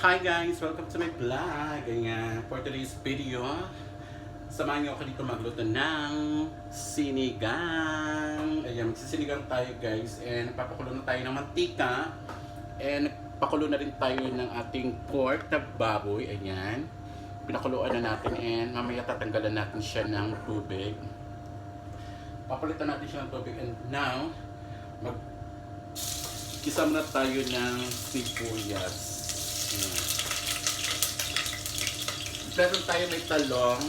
Hi guys! Welcome to my vlog! Ayan, for today's video, samahan niyo ako dito magluto ng sinigang. Ayan, magsisinigang tayo guys. And papakulo na tayo ng mantika. And pakulo na rin tayo ng ating pork na baboy. Ayan. Pinakuluan na natin and mamaya tatanggalan natin siya ng tubig. Papalitan natin siya ng tubig. And now, mag Kisam na tayo ng sibuyas. Meron tayo may talong,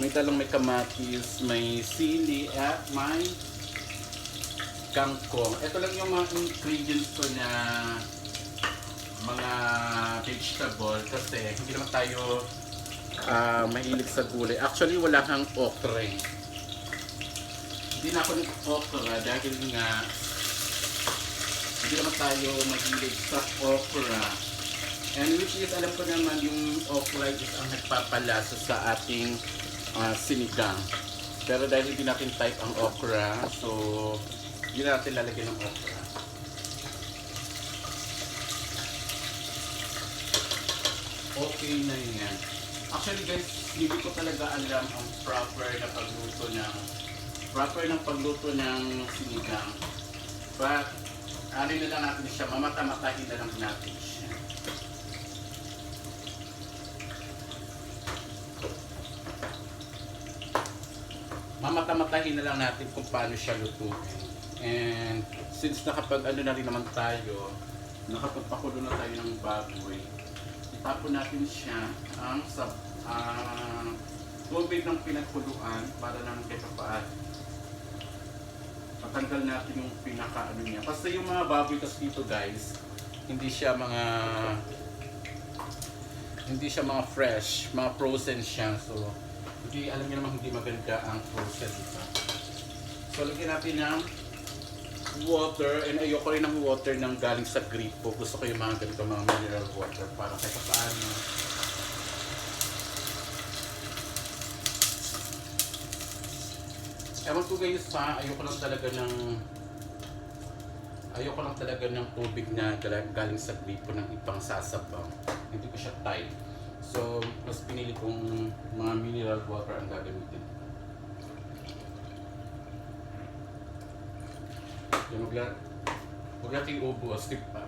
may talong, may kamatis, may sili, at may kangkong. Ito lang yung mga ingredients ko na mga vegetable kasi hindi naman tayo ah, mahilig sa gulay. Actually, wala kang okra eh. Hindi na ako nag-okra dahil nga hindi naman tayo mahilig sa okra. And which is, alam ko naman yung okra is ang nagpapalasa sa ating ah, sinigang. Pero dahil hindi natin type ang okra, so hindi na natin lalagyan ng okra. Okay na yan. Actually guys, hindi ko talaga alam ang proper na pagluto ng proper ng pagluto ng sinigang. But ano na lang natin siya, mamata-matahin na lang natin siya. Mamata-matahin na lang natin kung paano siya lutuin. And since nakapag ano na rin naman tayo, nakapagpakulo na tayo ng baboy, itapon natin siya ang sa ah, tubig ng pinagkuluan para naman kahit paano matanggal natin yung pinaka ano niya. Kasi yung mga baboy kasi dito guys, hindi siya mga hindi siya mga fresh, mga frozen siya. So, hindi alam niyo naman hindi maganda ang frozen dito. So, lagyan natin ng water and ayoko rin ng water ng galing sa gripo. Gusto ko yung mga ganito mga mineral water para kahit paano Ewan ko guys ha, ayoko lang talaga ng ayoko lang talaga ng tubig na galing sa gripo ng ipang sasabaw. Hindi ko siya type. So, mas pinili kong mga mineral water ang gagamitin. Yung wag, wag natin ubos, di ba?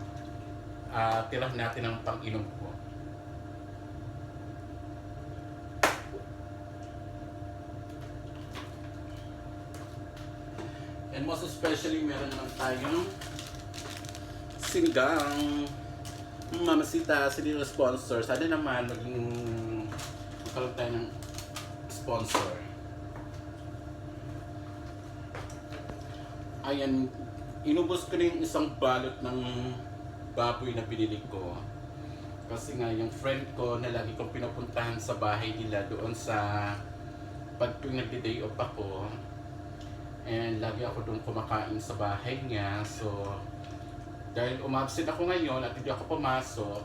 Ah, tira natin ang pang-inom ko. And most especially, meron naman tayong sinigang. Mamasita, sila yung sponsor. Sana naman maging magkaroon tayo ng sponsor. Ayan, inubos ko na yung isang balot ng baboy na binili ko. Kasi nga yung friend ko na lagi kong pinupuntahan sa bahay nila doon sa pag tuwing nagde-day off ako, And lagi ako doon kumakain sa bahay niya. So, dahil umabsent ako ngayon at hindi ako pumasok,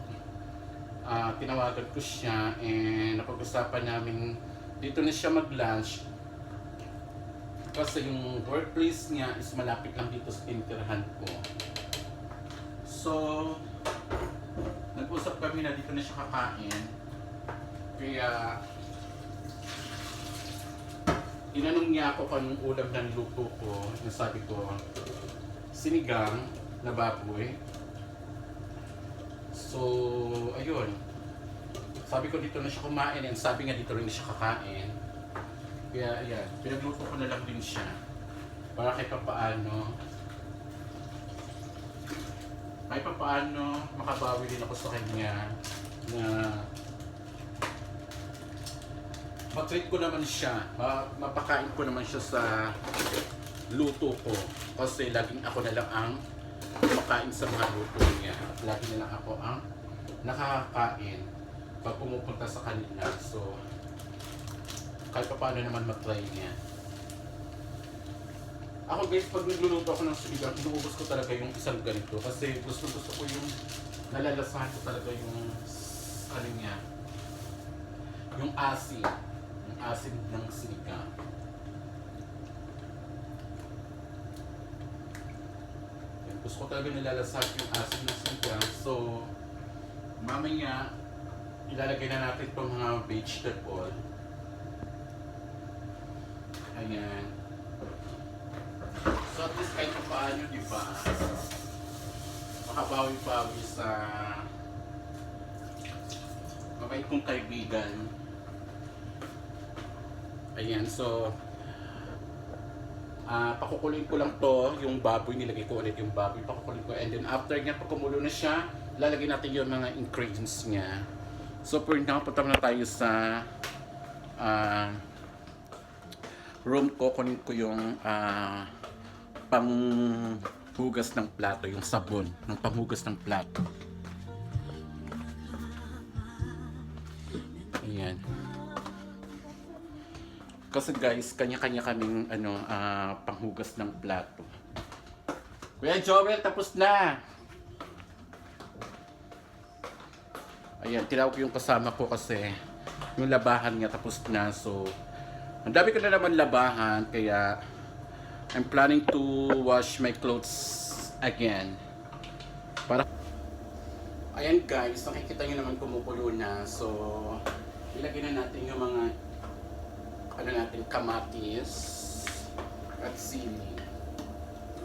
ah, tinawagan ko siya and napag-usapan namin dito na siya mag-lunch. Kasi yung workplace niya is malapit lang dito sa tinitirahan ko. So, nag-usap kami na dito na siya kakain. Kaya, Tinanong niya ako kung anong ulam ng luto ko. Nasabi ko, sinigang na baboy. So, ayun. Sabi ko dito na siya kumain and sabi nga dito rin siya kakain. Kaya ayan, pinagluto ko na lang din siya. Para kahit papaano, kahit papaano makabawi din ako sa kanya na matreat ko naman siya, ma- mapakain ko naman siya sa luto ko. Kasi laging ako na lang ang kumakain sa mga luto niya. At lagi na ako ang nakakakain pag pumupunta sa kanila. So, kahit pa paano naman matry niya. Ako guys, pag nagluluto ako ng sinigang, inuubos ko talaga yung isang ganito. Kasi gusto gusto ko yung nalalasahan ko talaga yung ano niya, yung asin yung asin ng sinigang. Gusto ko talaga nilalasak yung asin ng sinigang. So, mamaya, ilalagay na natin itong mga vegetable. Ayan. So at least kahit pa paano, di ba? Makabawi-bawi sa mabait kong kaibigan. Ayan, so ah pakukulin ko lang to, yung baboy, nilagay ko ulit yung baboy, pakukulin ko. And then after niya, pag kumulo na siya, lalagay natin yung mga ingredients niya. So for now, punta na tayo sa ah room ko, kunin ko yung ah panghugas ng plato, yung sabon ng panghugas ng plato. Kasi guys, kanya-kanya kaming ano, ah, panghugas ng plato. Kuya Joel, tapos na! Ayan, tinawag ko yung kasama ko kasi yung labahan niya tapos na. So, ang dami ko na naman labahan kaya I'm planning to wash my clothes again. Para Ayan guys, nakikita nyo naman kumukulo na. So, ilagay na natin yung mga ano natin, kamatis at sili.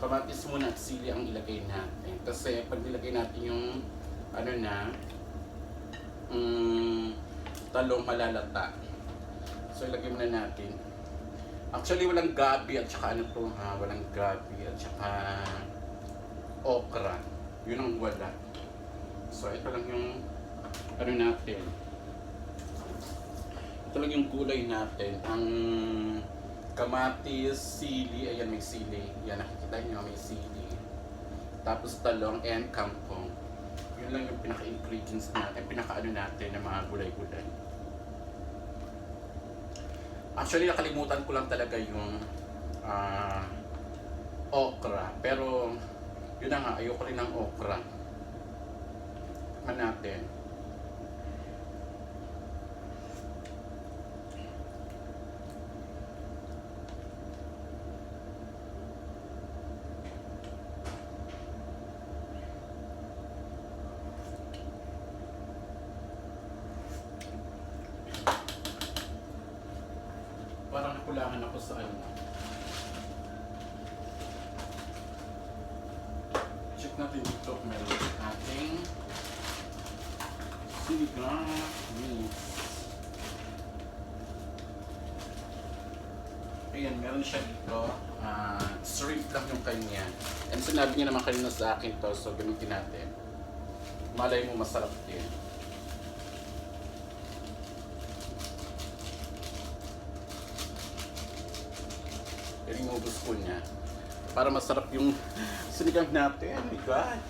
Kamatis muna at sili ang ilagay natin. Kasi pag nilagay natin yung ano na, mm, talong malalata. So ilagay muna natin. Actually walang gabi at saka ano to ha, walang gabi at saka okra. Yun ang wala. So ito lang yung ano natin. Lang yung gulay natin. Ang kamatis, sili, ayan may sili. Yan nakikita niyo may sili. Tapos talong and kangkong. Yun lang yung pinaka-ingredients natin, pinaka-ano natin ng mga gulay-gulay. Actually, nakalimutan ko lang talaga yung ah, okra. Pero, yun na nga, ayoko rin ng okra. Tikman natin. Nakulangan ako sa ano. Check natin dito kung meron ating sinigang mix. Ayan, meron siya dito. Ah, shrimp lang yung kanya. And sinabi niya naman kanina sa akin to, so gamitin natin. Malay mo masarap din. Yung inubos ko niya. Para masarap yung sinigang natin. My God.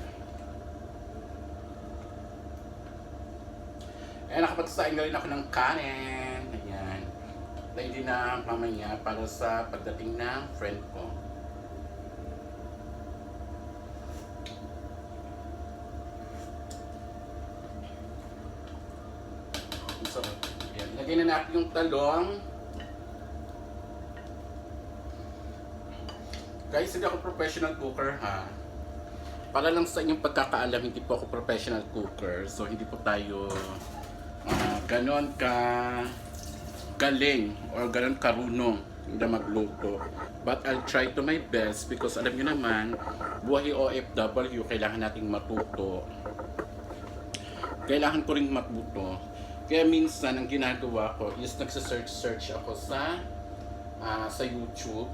Eh, nakapagsain na rin ako ng kanin. Ayan. Ready na mamaya para sa pagdating ng friend ko. So, ayan. Ilagay na natin yung talong. Guys, hindi ako professional cooker ha. Para lang sa inyong pagkakaalam, hindi po ako professional cooker. So, hindi po tayo ah, ganon ka galing or ganon karunong na magluto. But I'll try to my best because alam nyo naman, buhay OFW, kailangan nating matuto. Kailangan ko rin matuto. Kaya minsan, ang ginagawa ko is nagsa-search-search ako sa ah, sa YouTube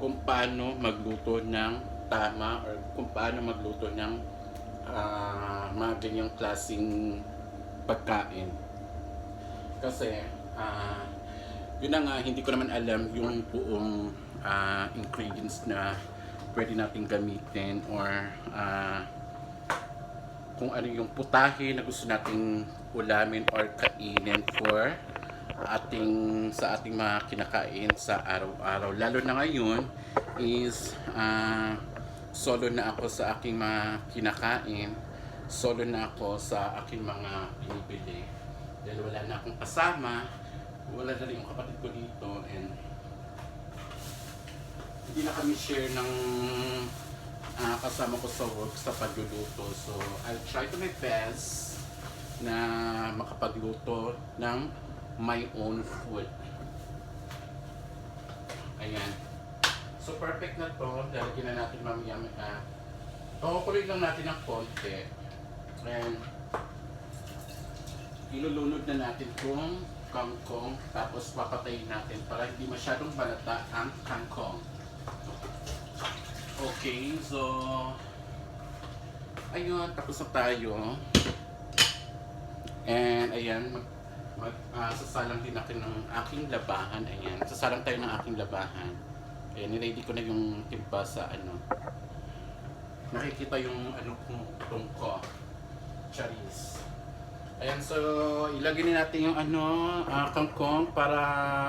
kung paano magluto ng tama or kung paano magluto ng ah, mga ganyang klaseng pagkain. Kasi, ah, yun na nga, hindi ko naman alam yung buong ah, ingredients na pwede nating gamitin or ah, kung ano yung putahe na gusto nating ulamin or kainin for ating sa ating mga kinakain sa araw-araw. Lalo na ngayon is ah, solo na ako sa aking mga kinakain. Solo na ako sa aking mga binibili. Dahil wala na akong kasama. Wala na rin yung kapatid ko dito and hindi na kami share ng ah, kasama ko sa work sa pagluluto. So, I'll try to my best na makapagluto ng my own food. Ayan. So perfect na to. Lalagyan na natin mamaya. Uh, Pakukuloy lang natin ng konti. And ilulunod na natin itong kangkong tapos papatayin natin para hindi masyadong balata ang kangkong. Okay, so ayun, tapos na tayo. And ayan, mag, ah, sasalang din natin ng aking labahan. Ayan, sasalang tayo ng aking labahan. Ayan, niready ko na yung timpa sa ano. Nakikita yung ano kung tungko. Charis. Ayan, so ilagay na natin yung ano, ah, kangkong para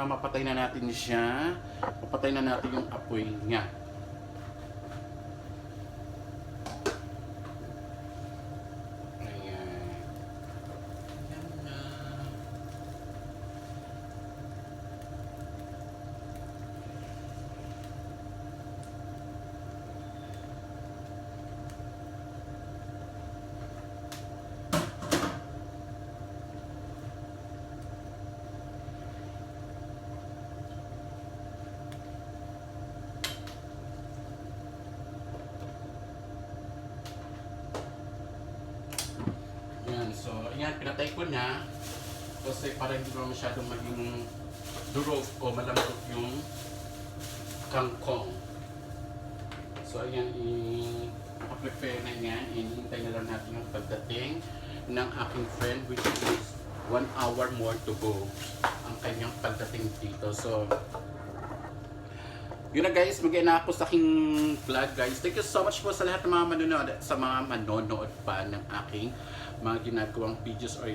mapatay na natin siya. Mapatay na natin yung apoy niya. Ayan. Ayan na. Yan, so ayan, pinatay ko na. Kasi para hindi mo masyadong maging durog o malambot yung kangkong. So ayan, i prepare na niya. Hinihintay na lang natin yung pagdating ng aking friend which is one hour more to go ang kanyang pagdating dito. So, yun na guys, mag na ako sa aking vlog guys. Thank you so much po sa lahat ng mga manonood at sa mga manonood pa ng aking mga ginagawang videos or